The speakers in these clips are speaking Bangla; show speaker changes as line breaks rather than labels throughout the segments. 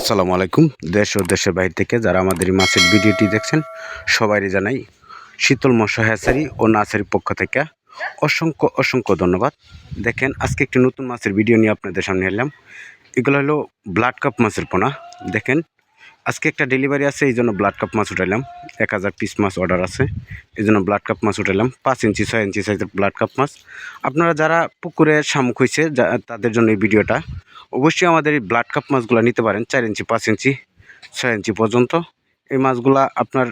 আসসালামু আলাইকুম। দেশ ও দেশের বাইরে থেকে যারা আমাদের এই মাছের ভিডিওটি দেখছেন, সবাইকে জানাই শীতল মশা হ্যাসারি ও নাচের পক্ষ থেকে অসংখ্য অসংখ্য ধন্যবাদ। দেখেন, আজকে একটি নতুন মাছের ভিডিও নিয়ে আপনাদের সামনে এলাম। এগুলো হলো ব্লাড কাপ মাছের পোনা। দেখেন আজকে একটা ডেলিভারি আছে, এই জন্য ব্লাড কাপ মাছ উঠাইলাম। এক হাজার পিস মাছ অর্ডার আছে, এই জন্য ব্লাড কাপ মাছ উঠাইলাম। পাঁচ ইঞ্চি, ছয় ইঞ্চি সাইজের ব্লাড কাপ মাছ। আপনারা যারা পুকুরে শামুক হয়েছে তাদের জন্য এই ভিডিওটা। অবশ্যই আমাদের এই ব্লাড কাপ মাছগুলো নিতে পারেন, চার ইঞ্চি, পাঁচ ইঞ্চি, ছয় ইঞ্চি পর্যন্ত। এই মাছগুলা আপনার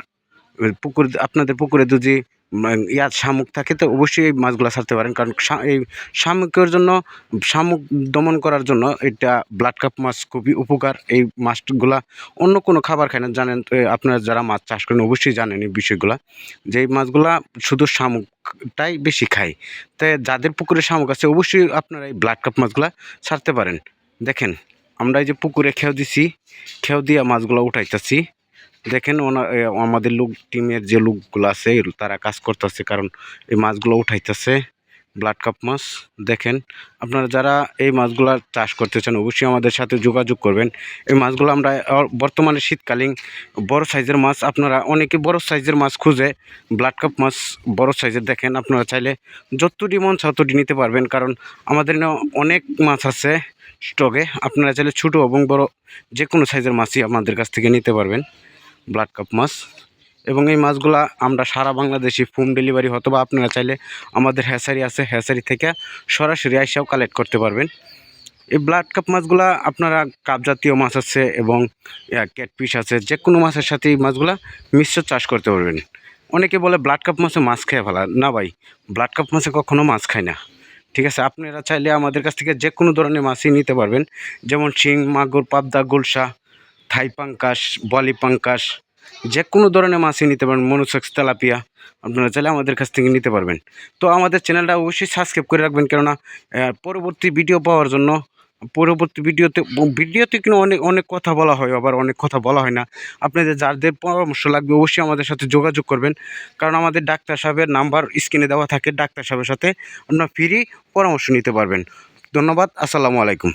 পুকুর, আপনাদের পুকুরে যদি উম, ইয়া শামুক থাকে তো অবশ্যই এই মাছগুলো ছাড়তে পারেন। কারণ এই শামুকের জন্য শামুক দমন করার জন্য এটা ব্লাড কাপ মাছ খুবই উপকার। এই মাছগুলা অন্য কোনো খাবার খায় না। জানেন আপনারা যারা মাছ চাষ করেন অবশ্যই জানেন এই বিষয়গুলা। যে মাছগুলা শুধু শামুকটাই বেশি খায়। তাই যাদের পুকুরে শামুক আছে অবশ্যই আপনারা এই ব্লাড কাপ মাছগুলা ছাড়তে পারেন। দেখেন আমরা এই যে পুকুরে খেয়াও দিছি খেয়াও দিয়া মাছগুলো উঠাইতেছি। দেখেন ওনা আমাদের লোক টিমের যে লোকগুলো আছে তারা কাজ করতেছে, কারণ এই মাছগুলো উঠাইতেছে ব্লাড কাপ মাছ। দেখেন, আপনারা যারা এই মাছগুলো চাষ করতে চান, অবশ্যই আমাদের সাথে যোগাযোগ করবেন। এই মাছগুলো আমরা বর্তমানে শীতকালীন বড় সাইজের মাছ। আপনারা অনেকে বড় সাইজের মাছ খুঁজে ব্লাড কাপ মাছ বড় সাইজের দেখেন। আপনারা চাইলে যতটি মন ততটি নিতে পারবেন, কারণ আমাদের অনেক মাছ আছে স্টকে। আপনারা চাইলে ছোটো এবং বড় যে কোনো সাইজের মাছই আমাদের কাছ থেকে নিতে পারবেন। ব্লাড কাপ মাছ। এবং এই মাছগুলা আমরা সারা বাংলাদেশে হোম ডেলিভারি হতো বা আপনারা চাইলে আমাদের হ্যাসারি আছে, হ্যাসারি থেকে সরাসরি আইসাও কালেক্ট করতে পারবেন। এই ব্লাড কাপ মাছগুলা আপনারা কাপ জাতীয় মাছ আছে এবং ক্যাটফিশ আছে যে কোনো মাছের সাথে এই মাছগুলা মিশ্র চাষ করতে পারবেন। অনেকে বলে ব্লাড কাপ মাছে মাছ খেয়ে ফেলা। না ভাই, ব্লাড কাপ মাছে কখনো মাছ খায় না। ঠিক আছে, আপনারা চাইলে আমাদের কাছ থেকে যে কোনো ধরনের মাছই নিতে পারবেন। যেমন শিং, মাগুর, পাবদা, গুলশা থাই পাঙ্কাশ, বলি পাঙ্কাশ, যে কোনো ধরনের মাছই নিতে পারবেন, মনুসেক্স, তেলাপিয়া, আপনারা চাইলে আমাদের কাছ থেকে নিতে পারবেন। তো আমাদের চ্যানেলটা অবশ্যই সাবস্ক্রাইব করে রাখবেন, কেননা পরবর্তী ভিডিও পাওয়ার জন্য, পরবর্তী ভিডিওতে ভিডিওতে কিন্তু অনেক অনেক কথা বলা হয়, আবার অনেক কথা বলা হয় না। আপনাদের যাদের পরামর্শ লাগবে, অবশ্যই আমাদের সাথে যোগাযোগ করবেন, কারণ আমাদের ডাক্তার সাহেবের নাম্বার স্ক্রিনে দেওয়া থাকে, ডাক্তার সাহেবের সাথে আপনারা ফ্রি পরামর্শ নিতে পারবেন। ধন্যবাদ, আসসালামু আলাইকুম।